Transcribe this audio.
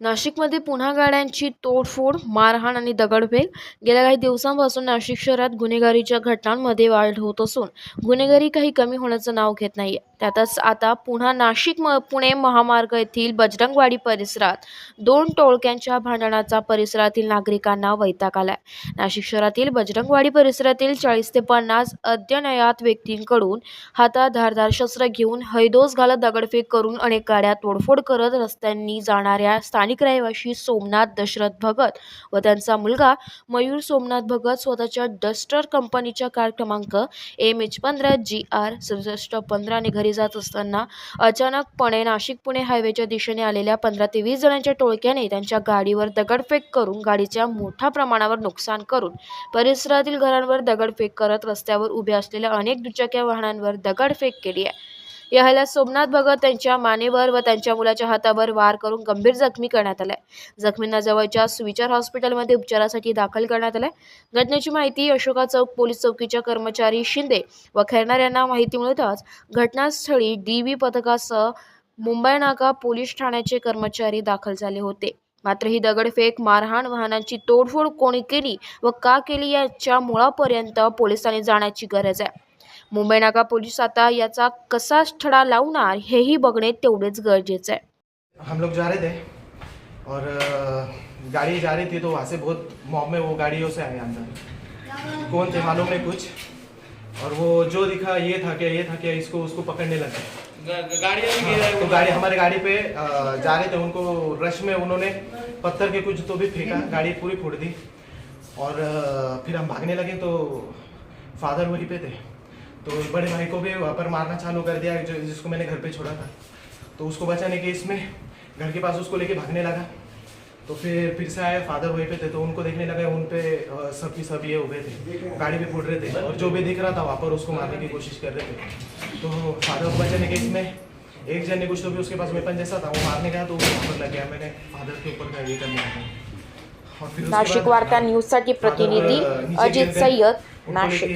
नाशिकमध्ये पुन्हा गाड्यांची तोडफोड मारहाण आणि दगडफेक. गेल्या काही दिवसांपासून नाशिक शहरात गुन्हेगारीच्या घटनांमध्ये वाढ होत असून गुन्हेगारी काही कमी होण्याचं नाव घेत नाहीये त्यातच आता पुन्हा नाशिक म पुणे महामार्ग येथील बजरंगवाडी परिसरात दोन टोळक्यांच्या भांडणाचा परिसरातील नागरिकांना वैताग आलाय. नाशिक शहरातील बजरंगवाडी परिसरातील चाळीस ते पन्नास अद्यनयात व्यक्तींकडून हातात धारधार शस्त्र घेऊन हैदोस घालत दगडफेक करून अनेक गाड्या तोडफोड करत रस्त्यांनी जाणाऱ्या स्थानिक रहिवाशी सोमनाथ दशरथ भगत व त्यांचा मुलगा मयूर सोमनाथ भगत स्वतःच्या डस्टर कंपनीच्या कार क्रमांक एम एच पंधरा जी आर सदुसष्ट पंधराने घरी जात असताना अचानकपणे नाशिक पुणे हायवेच्या दिशेने आलेल्या पंधरा ते वीस जणांच्या टोळक्याने त्यांच्या गाडीवर दगडफेक करून गाडीच्या मोठ्या प्रमाणावर नुकसान करून परिसरातील घरांवर दगडफेक करत रस्त्यावर उभ्या असलेल्या अनेक दुचाक्या वाहनांवर दगडफेक केली आहे. या हल्ल्यात सोमनाथ भगत त्यांच्या मानेवर व त्यांच्या मुलाच्या हातावर वार करून गंभीर जखमी करण्यात आलाय. जखमींना जवळच्या सुविचार हॉस्पिटलमध्ये उपचारासाठी दाखल करण्यात आलाय. घटनेची माहिती अशोका चौक पोलीस चौकीच्या कर्मचारी शिंदे व खैरनार यांना माहिती मिळताच घटनास्थळी डी व्ही पथकासह मुंबई नाका पोलीस ठाण्याचे कर्मचारी दाखल झाले होते. मात्र ही दगडफेक मारहाण वाहनांची तोडफोड कोणी केली व का केली याच्या मुळापर्यंत पोलिसांनी जाण्याची गरज आहे. मुंबई नाका पोलीस आता याचा कसा छडा लावणार हेही बघणे तेवढेच गरजेचं आहे. हम लोग जा रहे थे और गाड़ी जा रही थी तो वहाँ से बहुत मॉब में वो गाड़ियों से आए अंदर। कौन थे मालूम नहीं कुछ। और वो जो दिखा ये था क्या ये था क्या इसको उसको पकड़ने लगे गा- गाड़ियाँ भी गिरा तो गाड़ी हमारे गाड़ी पे जा रहे थे उनको रश में उन्होंने पत्थर के कुछ तो भी फेंका गाड़ी पूरी फोड़ दी। और फिर हम भागने लगे तो फादर वहीं पे थे। तो बड़े भाई को भी वहाँ पर मारना चालू कर दिया जो जिसको मैंने घर पे छोड़ा था। तो उसको बचाने के इसमें घर के पास उसको लेके भागने लगा। तो फिर फिर से आए फादर वहीं पे थे तो उनको देखने लगे उन पे सब की सब ये उभे थे। गाड़ी पे फोड़ रहे थे। और जो भी दिख रहा था वहाँ पर उसको मारने की कोशिश कर रहे थे। तो फादर को बचाने के इसमें एक जन ने कुछ तो भी उसके पास वेपन जैसा था वो मारने गया तो वो वहाँ पर लग गया। मैंने फादर के ऊपर का ये करने लगा। नाशिक वार्ता न्यूजसाठी प्रतिनिधी अजित गए। सय्यद नाशिक।